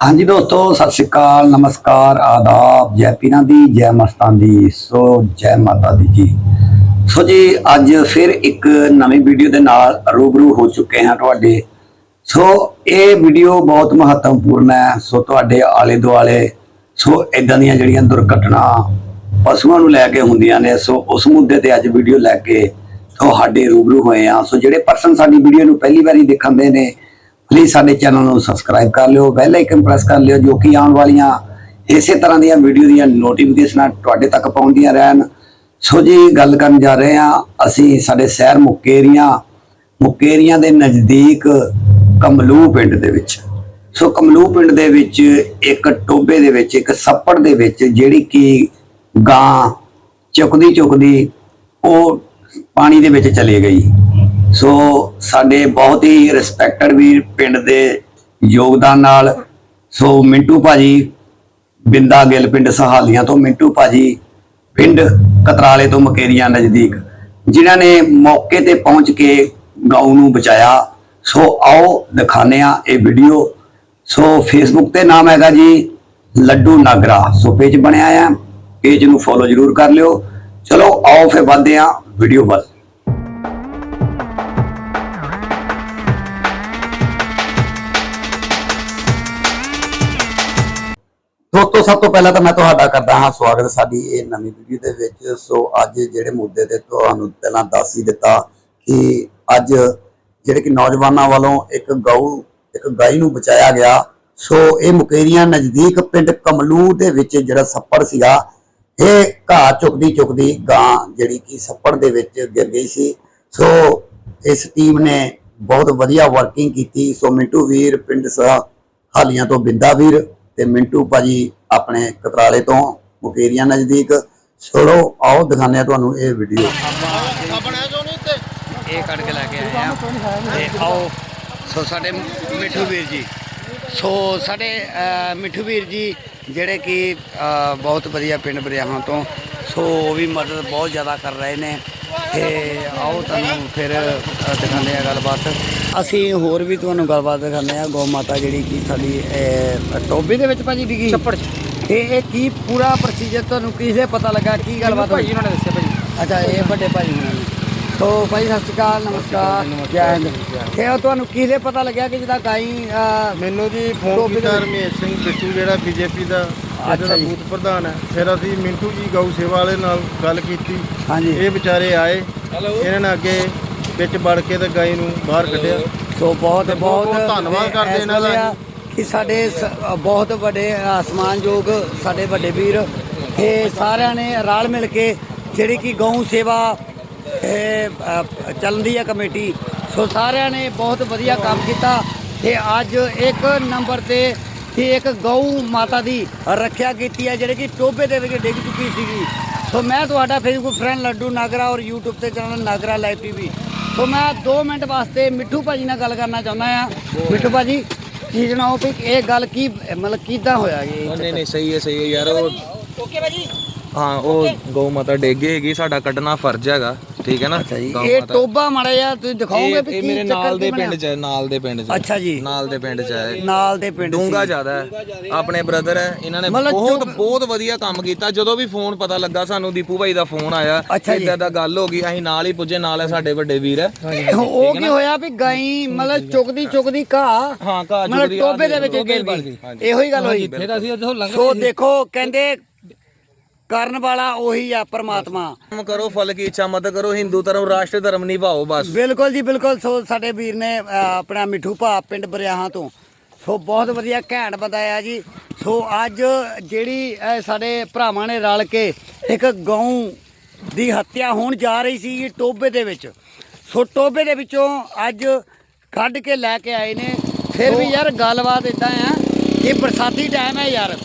ਹਾਂਜੀ ਦੋਸਤੋ, ਸਤਿ ਸ਼੍ਰੀ ਅਕਾਲ, ਨਮਸਕਾਰ, ਆਦਾਬ, ਜੈ ਪੀਰਾਂ ਦੀ, ਜੈ ਮਸਤਾਂ ਦੀ। ਸੋ, ਜੈ ਮਾਤਾ ਦੀ ਜੀ। ਸੋ ਜੀ, ਅੱਜ ਫਿਰ ਇੱਕ ਨਵੀਂ ਵੀਡੀਓ ਦੇ ਨਾਲ ਰੂਬਰੂ ਹੋ ਚੁੱਕੇ ਹਾਂ ਤੁਹਾਡੇ। ਸੋ, ਇਹ ਵੀਡੀਓ ਬਹੁਤ ਮਹੱਤਵਪੂਰਨ ਹੈ। ਸੋ, ਤੁਹਾਡੇ ਆਲੇ ਦੁਆਲੇ, ਸੋ ਇਦਾਂ ਦੀਆਂ ਜਿਹੜੀਆਂ ਦੁਰਘਟਨਾ ਪਸ਼ੂਆਂ ਨੂੰ ਲੈ ਕੇ ਹੁੰਦੀਆਂ ਨੇ, ਸੋ, ਉਸ ਮੁੱਦੇ ਤੇ ਅੱਜ ਵੀਡੀਓ ਲੈ ਕੇ ਤੁਹਾਡੇ ਰੂਬਰੂ ਹੋਏ ਆ ਸੋ, ਜਿਹੜੇ ਪਰਸਨ ਸਾਡੀ ਵੀਡੀਓ ਨੂੰ ਪਹਿਲੀ ਵਾਰੀ ਦੇਖਣਦੇ ਨੇ ਪਲੀਜ਼ ਸਾਡੇ ਚੈਨਲ ਨੂੰ ਸਬਸਕ੍ਰਾਈਬ ਕਰ ਲਿਓ ਬੈਲ ਆਈਕਨ ਪ੍ਰੈਸ ਕਰ ਲਿਓ ਜੋ ਕਿ ਆਉਣ ਵਾਲੀਆਂ ਇਸੇ ਤਰ੍ਹਾਂ ਦੀਆਂ ਵੀਡੀਓ ਦੀਆਂ ਨੋਟੀਫਿਕੇਸ਼ਨਾਂ ਤੁਹਾਡੇ ਤੱਕ ਪਹੁੰਚਦੀਆਂ ਰਹਿਣ। ਸੋ ਜੀ, ਗੱਲ ਕਰਨ ਜਾ ਰਹੇ ਹਾਂ ਅਸੀਂ ਸਾਡੇ ਸ਼ਹਿਰ ਮੁਕੇਰੀਆਂ ਮੁਕੇਰੀਆਂ ਦੇ ਨਜ਼ਦੀਕ ਕਮਲੂ ਪਿੰਡ ਦੇ ਵਿੱਚ। ਸੋ ਕਮਲੂ ਪਿੰਡ ਦੇ ਵਿੱਚ ਇੱਕ ਟੋਬੇ ਦੇ ਵਿੱਚ, ਇੱਕ ਸੱਪੜ ਦੇ ਵਿੱਚ ਜਿਹੜੀ ਕਿ ਗਾਂ ਚੁੱਕਦੀ ਚੁੱਕਦੀ ਉਹ ਪਾਣੀ ਦੇ ਵਿੱਚ ਚਲੇ ਗਈ। ਸੋ ਸਾਡੇ ਬਹੁਤ ਹੀ ਰਿਸਪੈਕਟਡ ਵੀਰ ਪਿੰਡ ਦੇ ਯੋਗਦਾਨ ਨਾਲ, ਸੋ ਮਿੰਟੂ ਭਾਜੀ ਬਿੰਦਾ ਗਿੱਲ ਪਿੰਡ ਸਹਾਲੀਆਂ ਤੋਂ, ਮਿੰਟੂ ਭਾਜੀ ਪਿੰਡ ਕਤਰਾਲੇ ਤੋਂ ਮਕੇਰੀਆਂ ਨਜ਼ਦੀਕ, ਜਿਨ੍ਹਾਂ ਨੇ ਮੌਕੇ ਤੇ ਪਹੁੰਚ ਕੇ ਗਾਉ ਨੂੰ ਬਚਾਇਆ। ਸੋ ਆਓ ਦਿਖਾਉਂਦੇ ਆ ਇਹ ਵੀਡੀਓ ਸੋ ਫੇਸਬੁੱਕ ਤੇ ਨਾਮ ਹੈਗਾ ਜੀ ਲੱਡੂ ਨਾਗਰਾ। ਸੋ ਪੇਜ ਬਣਿਆ ਆ ਪੇਜ ਨੂੰ ਫੋਲੋ ਜਰੂਰ ਕਰ ਲਿਓ। ਚਲੋ ਆਓ ਫਿਰ ਵੱਧਦੇ ਆ ਵੀਡੀਓ ਵੱਲ। ਦੋਸਤੋ ਸਭ ਤੋਂ ਪਹਿਲਾਂ ਤਾਂ ਮੈਂ ਤੁਹਾਡਾ ਕਰਦਾ ਹਾਂ ਸਵਾਗਤ ਸਾਡੀ ਇਹ ਨਵੀਂ ਵੀਡੀਓ ਦੇ ਵਿੱਚ। ਸੋ ਅੱਜ ਜਿਹੜੇ ਮੁੱਦੇ ਤੇ ਤੁਹਾਨੂੰ ਪਹਿਲਾਂ ਦੱਸ ਹੀ ਦਿੱਤਾ ਕਿ ਅੱਜ ਜਿਹੜੇ ਕਿ ਨੌਜਵਾਨਾਂ ਵੱਲੋਂ ਇੱਕ ਗਊ, ਇੱਕ ਗਾਈ ਨੂੰ ਬਚਾਇਆ ਗਿਆ। ਸੋ ਇਹ ਮੁਕੇਰੀਆਂ ਨਜ਼ਦੀਕ ਪਿੰਡ ਕਮਲੂ ਦੇ ਵਿੱਚ ਜਿਹੜਾ ਸੱਪੜ ਸੀਗਾ, ਇਹ ਘਾਹ ਚੁੱਕਦੀ ਚੁੱਕਦੀ ਗਾਂ ਜਿਹੜੀ ਕਿ ਸੱਪੜ ਦੇ ਵਿੱਚ ਗਿਰ ਗਈ ਸੀ। ਸੋ ਇਸ ਟੀਮ ਨੇ ਬਹੁਤ ਵਧੀਆ ਵਰਕਿੰਗ ਕੀਤੀ। ਸੋ ਮਿੰਟੂ ਵੀਰ, ਪਿੰਡ ਸਾ ਹਾਲੀਆਂ ਤੋਂ ਬਿੰਦਾ ਵੀਰ ਤੇ ਮਿੰਟੂ ਭਾਜੀ ਆਪਣੇ ਕਤਰਾਲੇ ਤੋਂ ਮੁਕੇਰੀਆਂ ਨਜ਼ਦੀਕ। ਛੋੜੋ ਆਓ ਦਿਖਾਉਂਦੇ ਤੁਹਾਨੂੰ ਇਹ ਵੀਡੀਓ ਇਹ ਕੱਢ ਕੇ ਲੈ ਕੇ ਆਏ ਆ। ਤੇ ਆਓ। ਸੋ ਸਾਡੇ ਮਿੱਠੂ ਵੀਰ ਜੀ। ਸੋ ਸਾਡੇ ਮਿੱਠੂ ਵੀਰ ਜੀ ਜਿਹੜੇ ਕਿ ਬਹੁਤ ਵਧੀਆ ਪਿੰਡ ਬਰਿਆਹਾਂ ਤੋਂ ਸੋ ਉਹ ਵੀ ਮਦਦ ਬਹੁਤ ਜ਼ਿਆਦਾ ਕਰ ਰਹੇ ਨੇ। ਤੇ ਆਓ ਤੁਹਾਨੂੰ ਫਿਰ ਅਹ, ਦਿਖਾਉਂਦੇ ਆ ਗੱਲਬਾਤ। ਅਸੀਂ ਹੋਰ ਵੀ ਤੁਹਾਨੂੰ ਗੱਲਬਾਤ ਦਿਖਾਉਂਦੇ ਆ ਗੋ ਮਾਤਾ ਜਿਹੜੀ ਕਿ ਸਾਡੀ ਟੋਬੇ ਦੇ ਵਿੱਚ ਭਾਜੀ ਡਿੱਗੀ। ਛੱਪੜ ਤੇ ਇਹ ਕੀ ਪੂਰਾ ਪ੍ਰੋਸੀਜਰ ਤੁਹਾਨੂੰ ਕਿਸੇ ਪਤਾ ਲੱਗਾ ਕੀ ਗੱਲਬਾਤ ਹੋਈ? ਉਹਨਾਂ ਨੇ ਦੱਸਿਆ ਭਾਜੀ। ਅੱਛਾ ਇਹ ਵੱਡੇ ਭਾਜੀ ਉਹਨਾਂ ਨੇ। ਤੋ ਭਾਈ ਸਤਿ ਸ਼੍ਰੀ ਅਕਾਲ ਨਮਸਕਾਰ ਜੈ ਹਿੰਦ। ਤੇ ਉਹ ਤੁਹਾਨੂੰ ਕਿਹਦੇ ਪਤਾ ਲੱਗਿਆ ਕਿ ਜਿਹਦਾ ਗਾਈ ਮੈਨੂੰ ਜੀ ਫੋਨ ਕੀਤਾ। ਰਮੇਸ਼ ਸਿੰਘ ਬਿੱਟੂ ਜਿਹੜਾ ਬੀਜੇਪੀ ਦਾ ਅੱਛਾ ਅੱਛਾ ਜੀ। ਬੂਥ ਪ੍ਰਧਾਨ ਹੈ। ਫਿਰ ਅਸੀਂ ਮਿੰਟੂ ਜੀ ਗਊ ਸੇਵਾ ਵਾਲੇ ਨਾਲ ਗੱਲ ਕੀਤੀ। ਹਾਂਜੀ। ਇਹ ਵਿਚਾਰੇ ਆਏ। ਇਹਨਾਂ ਨੇ ਅੱਗੇ ਵਿੱਚ ਵੜ ਕੇ ਤੇ ਗਾਈ ਨੂੰ ਬਾਹਰ ਕੱਢਿਆ। ਸੋ ਬਹੁਤ ਤੇ ਬਹੁਤ- ਧੰਨਵਾਦ ਕਰਦੇ ਇਹਨਾਂ ਦਾ। ਕਿ ਸਾਡੇ ਸ- ਬਹੁਤ ਵੱਡੇ ਆਸਮਾਨਯੋਗ ਸਾਡੇ ਵੱਡੇ ਵੀਰ ਇਹ ਸਾਰਿਆਂ ਨੇ ਰਲ ਮਿਲ ਕੇ ਜਿਹੜੀ ਕਿ ਗਊ ਸੇਵਾ ਇਹ, ਅ, ਚੱਲਦੀ ਹੈ ਕਮੇਟੀ ਸੋ ਸਾਰਿਆਂ ਨੇ ਬਹੁਤ ਵਧੀਆ ਕੰਮ ਕੀਤਾ ਤੇ ਅੱਜ ਇੱਕ ਨੰਬਰ ਤੇ ਕਿ ਇੱਕ ਗਊ ਮਾਤਾ ਦੀ ਰੱਖਿਆ ਕੀਤੀ ਹੈ ਜਿਹੜੇ ਕਿ ਟੋਬੇ ਦੇ ਵਿੱਚ ਡਿੱਗ ਚੁੱਕੀ ਸੀਗੀ। ਸੋ ਮੈਂ ਤੁਹਾਡਾ ਫੇਸਬੁੱਕ ਫਰੈਂਡ ਲੱਡੂ ਨਾਗਰਾ ਔਰ YouTube ਤੇ channel Nagra live TV so ਮੈਂ 2 ਮਿੰਟ ਵਾਸਤੇ ਮਿੱਠੂ ਭਾਜੀ ਨਾਲ ਗੱਲ ਕਰਨਾ ਚਾਹੁੰਦਾ ਆ ਮਿੱਠੂ ਭਾਜੀ, ਕੀ ਜਣਾਓ ਵੀ ਇਹ ਗੱਲ ਕੀ, ਮਤਲਬ ਕਿਦਾਂ ਹੋਇਆ ਇਹ? ਨਹੀਂ ਨਹੀਂ, ਸਹੀ ਹੈ ਸਹੀ ਹੈ ਯਾਰ, ਉਹ ਓਕੇ ਭਾਜੀ? ਹਾਂ ਉਹ ਗਊ ਮਾਤਾ ਡੇਗੇ ਹੈਗੀ ਸਾਡਾ ਕੱਢਣਾ ਫਰਜ਼ ਹੈਗਾ ਠੀਕ ਹੈ ਨਾ? ਗਊ ਇਹ ਮਾਤਾ- ਟੋਬਾ ਮਾੜਾ ਜਿਹਾ ਤੁਸੀਂ ਦਿਖਾਓਗੇ ਇਹ ਵੀ ਇਹ ਕੀ ਮੇਰੇ ਚੱਕਰ ਨਾਲ ਦੇ ਕੀ ਪਿੰਡ ਬਣਿਆ? ਚ ਹੈ, ਨਾਲ ਦੇ ਪਿੰਡ ਚ। ਅੱਛਾ ਜੀ। ਨਾਲ ਦੇ ਪਿੰਡ ਚ ਹੈ। ਨਾਲ ਦੇ ਪਿੰਡ ਡੂੰਗਾ ਸੀ। ਜ਼ਿਆਦਾ ਹੈ। ਆਪਣੇ ਬ੍ਰਦਰ ਹੈ ਇਹਨਾਂ ਨੇ ਮਤਲਬ ਬਹੁਤ ਜੋ- ਬਹੁਤ ਵਧੀਆ ਕੰਮ ਕੀਤਾ। ਜਦੋਂ ਵੀ ਫੋਨ ਪਤਾ ਲੱਗਾ ਸਾਨੂੰ ਦੀਪੂ ਭਾਈ ਦਾ ਫੋਨ ਆਇਆ ਅੱਛਾ ਜੀ। ਇਦਾਂ ਦਾ ਗੱਲ ਹੋ ਗਈ ਅਸੀਂ ਨਾਲ ਹੀ ਪੁੱਜੇ ਨਾਲ ਹੈ ਸਾਡੇ ਵੱਡੇ ਵੀਰ ਹੈ। ਉਹ ਕੀ ਹੋਇਆ ਵੀ ਗਾਈ ਮਤਲਬ ਚੁੱਕਦੀ ਚੁੱਕਦੀ ਘਾਹ ਹਾਂ ਘਾਹ ਮਤਲਬ ਚੁਗਦੀ ਟੋਬੇ ਦੇ ਵਿੱਚ ਗਿਰ ਗਈ। ਇਹੋ ਹੀ ਗੱਲ ਹੋਈ। ਸੋ। ਦੇਖੋ ਕਹਿੰਦੇ ਕਰਨ ਵਾਲਾ ਉਹੀ ਆ ਪਰਮਾਤਮਾ। ਕੰਮ ਕਰੋ ਫਲ ਕੀ ਇੱਛਾ ਮਤ ਕਰੋ ਹਿੰਦੂ ਧਰਮ ਰਾਸ਼ਟਰ ਧਰਮ ਨਿਭਾਓ ਬਸ। ਬਿਲਕੁਲ ਜੀ ਬਿਲਕੁਲ। ਸੋ ਸਾਡੇ ਵੀਰ ਨੇ ਅ, ਆਪਣਾ ਮਿੱਠੂ ਭਾ ਪਿੰਡ ਬਰਿਆਹਾਂ ਤੋਂ। ਸੋ ਬਹੁਤ ਵਧੀਆ ਘੈਂਟ ਬੰਦਾ ਆ ਜੀ। ਸੋ ਅੱਜ ਜਿਹੜੀ ਇਹ ਸਾਡੇ ਭਰਾਵਾਂ ਨੇ ਰਲ ਕੇ ਇੱਕ ਗਊ ਦੀ ਹੱਤਿਆ ਹੋਣ ਜਾ ਰਹੀ ਸੀ ਟੋਬੇ ਦੇ ਵਿੱਚ। ਸੋ ਟੋਬੇ ਦੇ ਵਿੱਚੋਂ ਅੱਜ ਕੱਢ ਕੇ ਲੈ ਕੇ ਆਏ ਨੇ। ਫਿਰ ਵੀ ਯਾਰ ਗੱਲਬਾਤ ਇਦਾਂ ਆ ਕਿ ਬਰਸਾਤੀ ਟਾਈਮ ਹੈ ਯਾਰ।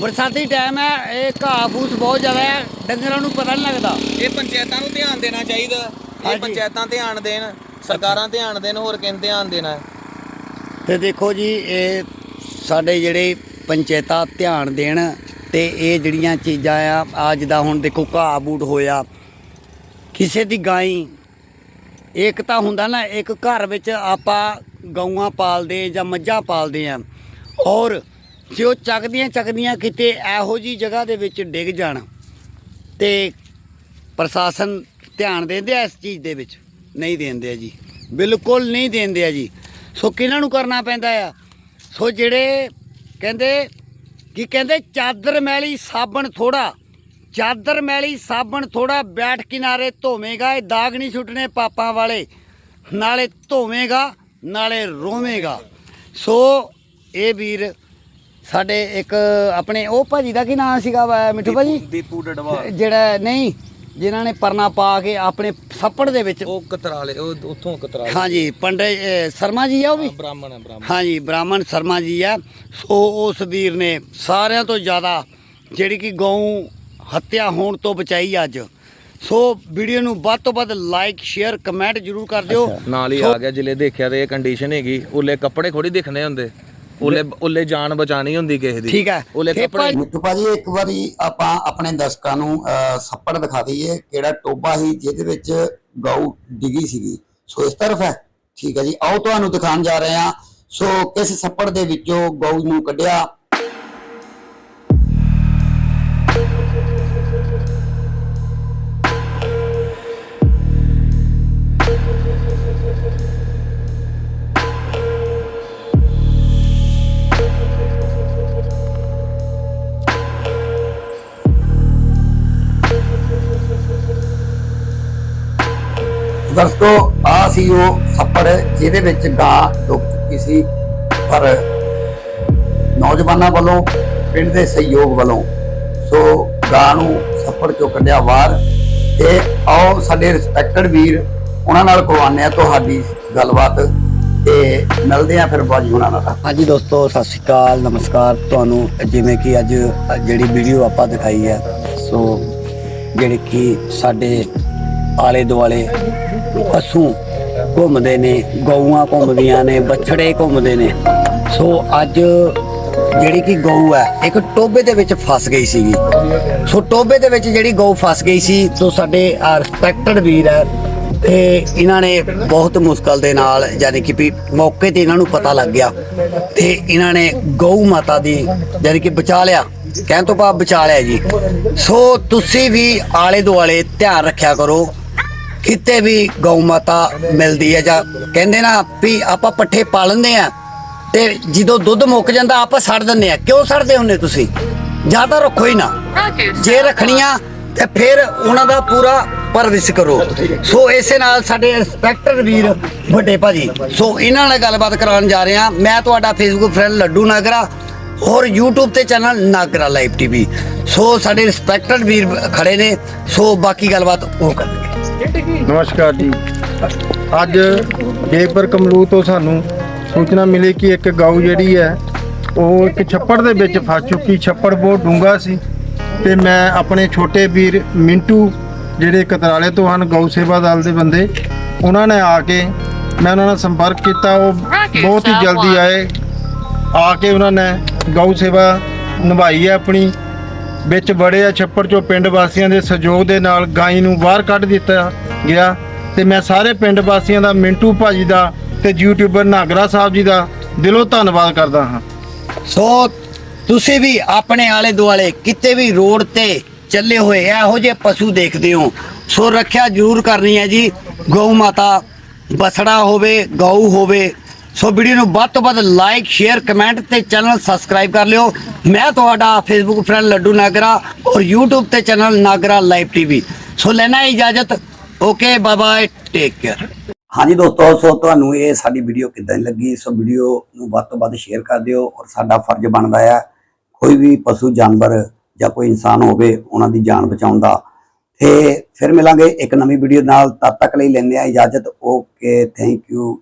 ਬਰਸਾਤੀ ਟਾਈਮ ਹੈ ਇਹ ਘਾਹ ਫੂਸ ਬਹੁਤ ਜ਼ਿਆਦਾ ਹੈ ਡੰਗਰਾਂ ਨੂੰ ਪਤਾ ਨਹੀਂ ਲੱਗਦਾ। ਇਹ ਪੰਚਾਇਤਾਂ ਨੂੰ ਧਿਆਨ ਦੇਣਾ ਚਾਹੀਦਾ। ਹਾਂਜੀ। ਇਹ ਪੰਚਾਇਤਾਂ ਧਿਆਨ ਦੇਣ ਸਰਕਾਰਾਂ ਧਿਆਨ ਦੇਣ ਹੋਰ ਕਿਨ ਧਿਆਨ ਦੇਣਾ ਹੈ? ਤੇ ਦੇਖੋ ਜੀ ਇਹ ਸਾਡੇ ਜਿਹੜੇ ਪੰਚਾਇਤਾਂ ਧਿਆਨ ਦੇਣ ਤੇ ਇਹ ਜਿਹੜੀਆਂ ਚੀਜ਼ਾਂ ਆ ਅੱਜ ਦਾ ਹੁਣ ਦੇਖੋ ਘਾਹ ਬੂਟ ਹੋਇਆ ਕਿਸੇ ਦੀ ਗਾਈ ਇੱਕ ਤਾਂ ਹੁੰਦਾ ਨਾ ਇੱਕ ਘਰ ਵਿੱਚ ਆਪਾਂ ਗਊਆਂ ਪਾਲਦੇ ਜਾਂ ਮੱਝਾਂ ਪਾਲਦੇ ਆ ਔਰ ਜੇ ਉਹ ਚੱਕਦੀਆਂ ਚੱਕਦੀਆਂ ਕਿਤੇ ਇਹੋ ਜੀ ਜਗ੍ਹਾ ਦੇ ਵਿੱਚ ਡਿੱਗ ਜਾਣ ਤੇ ਪ੍ਰਸ਼ਾਸਨ ਧਿਆਨ ਦਿੰਦੇ ਆ ਇਸ ਚੀਜ਼ ਦੇ ਵਿੱਚ, ਨਹੀਂ ਦਿੰਦੇ ਆ ਜੀ। ਬਿਲਕੁਲ ਨਹੀਂ ਦਿੰਦੇ ਆ ਜੀ। ਸੋ ਕਿਹਨਾਂ ਨੂੰ ਕਰਨਾ ਪੈਂਦਾ ਆ? ਸੋ ਜਿਹੜੇ ਕਹਿੰਦੇ, ਕੀ ਕਹਿੰਦੇ, ਚਾਦਰ ਮੈਲੀ ਸਾਬਣ ਥੋੜਾ ਚਾਦਰ ਮੈਲੀ ਸਾਬਣ ਥੋੜਾ ਬੈਠ ਕਿਨਾਰੇ ਧੋਵੇਂਗਾ, ਇਹ ਦਾਗ ਨਹੀਂ ਛੁੱਟਣੇ ਪਾਪਾਂ ਵਾਲੇ, ਨਾਲੇ ਧੋਵੇਂਗਾ, ਨਾਲੇ ਰੋਵੇਂਗਾ। ਸੋ ਇਹ ਵੀਰ ਸਾਡੇ ਇੱਕ ਆਪਣੇ ਉਹ ਭਾਜੀ ਦਾ ਕੀ ਨਾਮ ਸੀਗਾ ਵਾ, ਮਿੱਠੂ ਭਾਜੀ? ਦੀਪੂ ਡਡਵਾ। ਜਿਹੜਾ ਨਹੀਂ ਜਿਨ੍ਹਾਂ ਨੇ ਪਰਨਾ ਪਾ ਕੇ ਆਪਣੇ ਛੱਪੜ ਦੇ ਵਿੱਚ ਉਹ ਕਤਰਾਲੇ ਉਹ ਉੱਥੋਂ ਕਤਰਾਲੇ। ਹਾਂਜੀ ਪੰਡਿਤ ਅਹ, ਸ਼ਰਮਾ ਜੀ ਆ ਉਹ ਵੀ? ਬ੍ਰਾਹਮਣ ਹੈ ਬ੍ਰਾਹਮਣ। ਹਾਂਜੀ ਬ੍ਰਾਹਮਣ ਸ਼ਰਮਾ ਜੀ ਆ। ਸੋ ਉਸ ਵੀਰ ਨੇ ਸਾਰਿਆਂ ਤੋਂ ਜ਼ਿਆਦਾ ਜਿਹੜੀ ਕਿ ਗਊ ਹੱਤਿਆ ਹੋਣ ਤੋਂ ਬਚਾਈ ਅੱਜ। ਸੋ ਵੀਡੀਓ ਨੂੰ ਵੱਧ ਤੋਂ ਵੱਧ ਲਾਈਕ ਸ਼ੇਅਰ ਕਮੈਂਟ ਜਰੂਰ ਕਰ ਦਿਓ। ਨਾਲ ਹੀ ਆ ਗਿਆ ਜਿਲੇ ਦੇਖਿਆ ਤੇ ਇਹ ਕੰਡੀਸ਼ਨ ਹੈਗੀ ਉੱਲੇ ਕੱਪੜੇ ਥੋੜੀ ਦਿਖਣੇ ਹੁੰਦੇ। ਉੱਲੇ ਉੱਲੇ ਜਾਨ ਬਚਾਣੀ ਹੁੰਦੀ ਕਿਸੇ ਦੀ। ਠੀਕ ਹੈ। ਉੱਲੇ ਤੇ ਕੱਪੜੇ ਭਾਈ- ਭਾਜੀ ਇੱਕ ਵਾਰੀ ਆਪਾਂ ਆਪਣੇ ਦਰਸ਼ਕਾਂ ਨੂੰ ਅਹ, ਛੱਪੜ ਦਿਖਾ ਦਈਏ ਕਿਹੜਾ ਟੋਬਾ ਸੀ ਜਿਹਦੇ ਵਿੱਚ ਗਊ ਡਿੱਗੀ ਸੀਗੀ। ਸੋ ਇਸ ਤਰਫ ਹੈ। ਠੀਕ ਹੈ ਜੀ। ਆਓ ਤੁਹਾਨੂੰ ਦਿਖਾਉਣ ਜਾ ਰਹੇ ਹਾਂ। ਸੋ ਕਿਸ ਛੱਪੜ ਦੇ ਵਿੱਚੋਂ ਗਊ ਨੂੰ ਕੱਢਿਆ? ਦਰਸ਼ਕੋ ਆ ਸੀ ਉਹ ਛੱਪੜ ਜਿਹਦੇ ਵਿੱਚ ਗਾਂ ਡੁੱਬ ਚੁੱਕੀ ਸੀ। ਪਰ ਨੌਜਵਾਨਾਂ ਵੱਲੋਂ, ਪਿੰਡ ਦੇ ਸਹਿਯੋਗ ਵੱਲੋਂ ਸੋ ਗਾਂ ਨੂੰ ਛੱਪੜ ਚੋਂ ਕੱਢਿਆ ਬਾਹਰ ਤੇ ਆਓ ਸਾਡੇ ਰਿਸਪੈਕਟਡ ਵੀਰ, ਉਹਨਾਂ ਨਾਲ ਕਰਵਾਉਂਦੇ ਆ ਤੁਹਾਡੀ ਗੱਲਬਾਤ ਤੇ ਮਿਲਦੇ ਆ ਫਿਰ ਬਾਜੀ ਉਹਨਾਂ ਨਾਲ। ਹਾਂਜੀ ਦੋਸਤੋ, ਸਤਿ ਸ਼੍ਰੀ ਅਕਾਲ, ਨਮਸਕਾਰ। ਤੁਹਾਨੂੰ ਜਿਵੇਂ ਕਿ ਅੱਜ, ਜਿਹੜੀ ਵੀਡੀਓ ਆਪਾਂ ਦਿਖਾਈ ਹੈ, ਸੋ ਜਿਹੜੇ ਕਿ ਸਾਡੇ ਆਲੇ ਦੁਆਲੇ ਪਸ਼ੂ ਘੁੰਮਦੇ ਨੇ, ਗਊਆਂ ਘੁੰਮਦੀਆਂ ਨੇ, ਬੱਛੜੇ ਘੁੰਮਦੇ ਨੇ। ਸੋ ਅੱਜ ਜਿਹੜੀ ਕਿ ਗਊ ਹੈ, ਇੱਕ ਟੋਬੇ ਦੇ ਵਿੱਚ ਫਸ ਗਈ ਸੀਗੀ। ਸੋ ਟੋਬੇ ਦੇ ਵਿੱਚ ਜਿਹੜੀ ਗਊ ਫਸ ਗਈ ਸੀ, ਸੋ ਸਾਡੇ ਰਿਸਪੈਕਟਡ ਵੀਰ ਹੈ, ਤੇ ਇਹਨਾਂ ਨੇ ਬਹੁਤ ਮੁਸ਼ਕਲ ਦੇ ਨਾਲ ਯਾਨੀ ਕਿ ਵੀ ਮੌਕੇ ਤੇ ਇਹਨਾਂ ਨੂੰ ਪਤਾ ਲੱਗ ਗਿਆ। ਤੇ ਇਹਨਾਂ ਨੇ ਗਊ ਮਾਤਾ ਦੀ ਯਾਨੀ ਕਿ ਬਚਾ ਲਿਆ। ਕਹਿਣ ਤੋਂ ਭਾਵ ਬਚਾ ਲਿਆ ਜੀ। ਸੋ ਤੁਸੀਂ ਵੀ ਆਲੇ ਦੁਆਲੇ ਧਿਆਨ ਰੱਖਿਆ ਕਰੋ। ਕਿਤੇ ਵੀ ਗਊ ਮਾਤਾ ਮਿਲਦੀ ਹੈ ਜਾਂ ਕਹਿੰਦੇ ਨਾ ਵੀ ਆਪਾਂ ਪੱਠੇ ਪਾਲਦੇ ਆ ਤੇ ਜਦੋਂ ਦੁੱਧ ਮੁੱਕ ਜਾਂਦਾ ਆਪਾਂ ਛੱਡ ਦਿੰਦੇ ਆ ਕਿਉਂ ਛੱਡਦੇ ਹੁੰਨੇ ਤੁਸੀਂ? ਜਾਂ ਤਾਂ ਰੱਖੋ ਹੀ ਨਾ। ਜੇ ਰੱਖਣੀਆਂ ਤੇ ਫਿਰ ਉਹਨਾਂ ਦਾ ਪੂਰਾ ਪਰਵਿਸ਼ ਕਰੋ। ਸੋ ਇਸੇ ਨਾਲ ਸਾਡੇ ਇੰਸਪੈਕਟਰ ਵੀਰ ਵੱਡੇ ਭਾਜੀ, ਸੋ ਇਹਨਾਂ ਨਾਲ ਗੱਲਬਾਤ ਕਰਾਉਣ ਜਾ ਰਹੇ ਹਾਂ। ਮੈਂ ਤੁਹਾਡਾ ਫੇਸਬੁੱਕ ਫਰੈਂਡ ਲੱਡੂ ਨਾਗਰਾ ਔਰ YouTube ਤੇ channel Nagra live TV. So ਸਾਡੇ ਰਿਸਪੈਕਟਡ ਵੀਰ ਖੜੇ ਨੇ। ਸੋ ਬਾਕੀ ਗੱਲਬਾਤ ਉਹ ਕਰਨਗੇ। ਨਮਸਕਾਰ ਜੀ। ਅੱਜ ਜੇਪਰ ਕਮਲੂ ਤੋਂ ਸਾਨੂੰ ਸੂਚਨਾ ਮਿਲੀ ਕਿ ਇੱਕ ਗਊ ਜਿਹੜੀ ਹੈ ਉਹ ਇੱਕ ਛੱਪੜ ਦੇ ਵਿੱਚ ਫਸ ਚੁੱਕੀ ਛੱਪੜ ਬਹੁਤ ਡੂੰਘਾ ਸੀ ਤੇ ਮੈਂ ਆਪਣੇ ਛੋਟੇ ਵੀਰ ਮਿੰਟੂ ਜਿਹੜੇ ਕਤਰਾਲੇ ਤੋਂ ਹਨ ਗਊ ਸੇਵਾ ਦਲ ਦੇ ਬੰਦੇ ਉਹਨਾਂ ਨੇ ਆ ਕੇ ਮੈਂ ਉਹਨਾਂ ਨਾਲ ਸੰਪਰਕ ਕੀਤਾ। ਉਹ ਬਹੁਤ ਹੀ ਜਲਦੀ ਆਏ। ਆ ਕੇ ਉਹਨਾਂ ਨੇ ਗਊ ਸੇਵਾ ਨਿਭਾਈ ਹੈ ਆਪਣੀ। ਵਿੱਚ ਬੜੇ ਆ ਛੱਪੜ ਚੋਂ ਪਿੰਡ ਵਾਸੀਆਂ ਦੇ ਸਹਿਯੋਗ ਦੇ ਨਾਲ ਗਾਈ ਨੂੰ ਬਾਹਰ ਕੱਢ ਦਿੱਤਾ ਗਿਆ ਤੇ ਮੈਂ ਸਾਰੇ ਪਿੰਡ ਵਾਸੀਆਂ ਦਾ ਮਿੰਟੂ ਭਾਜੀ ਦਾ ਤੇ ਯੂਟਿਊਬਰ ਨਾਗਰਾ ਸਾਹਿਬ ਜੀ ਦਾ ਦਿਲੋਂ ਧੰਨਵਾਦ ਕਰਦਾ ਹਾਂ। ਸੋ ਤੁਸੀਂ ਵੀ ਆਪਣੇ ਆਲੇ ਦੁਆਲੇ ਕਿਤੇ ਵੀ ਰੋਡ ਤੇ ਚੱਲੇ ਹੋਏ ਇਹੋ ਜਿਹੇ ਪਸ਼ੂ ਦੇਖਦੇ ਹੋ, ਸੋ ਰੱਖਿਆ ਜ਼ਰੂਰ ਕਰਨੀ ਹੈ ਜੀ। ਗਊ ਮਾਤਾ ਬਸੜਾ ਹੋਵੇ, ਗਊ ਹੋਵੇ ਸੋ ਵੀਡੀਓ ਨੂੰ ਵੱਧ ਤੋਂ ਵੱਧ ਲਾਈਕ ਸ਼ੇਅਰ ਕਮੈਂਟ ਤੇ ਚੈਨਲ ਸਬਸਕ੍ਰਾਈਬ ਕਰ ਲਿਓ। ਮੈਂ ਤੁਹਾਡਾ ਫੇਸਬੁੱਕ ਫਰੈਂਡ ਲੱਡੂ ਨਾਗਰਾ ਔਰ YouTube ਤੇ channel Nagra live TV so ਲੈਣਾ ਇਜਾਜ਼ਤ। Okay bye bye take care ਹਾਂਜੀ ਦੋਸਤੋ, ਸੋ ਤੁਹਾਨੂੰ ਇਹ ਸਾਡੀ ਵੀਡੀਓ ਕਿੱਦਾਂ ਦੀ ਲੱਗੀ? ਸੋ ਵੀਡੀਓ ਨੂੰ ਵੱਧ ਤੋਂ ਵੱਧ ਸ਼ੇਅਰ ਕਰ ਦਿਓ ਔਰ ਸਾਡਾ ਫਰਜ਼ ਬਣਦਾ ਹੈ ਕੋਈ ਵੀ ਪਸ਼ੂ, ਜਾਨਵਰ ਜਾਂ ਕੋਈ ਇਨਸਾਨ ਹੋਵੇ, ਉਹਨਾਂ ਦੀ ਜਾਨ ਬਚਾਉਣ ਦਾ। ਤੇ ਫਿਰ ਮਿਲਾਂਗੇ ਇੱਕ ਨਵੀਂ ਵੀਡੀਓ ਨਾਲ। ਤਦ ਤੱਕ ਲਈ ਲੈਂਦੇ ਆ ਇਜਾਜ਼ਤ। Okay thank you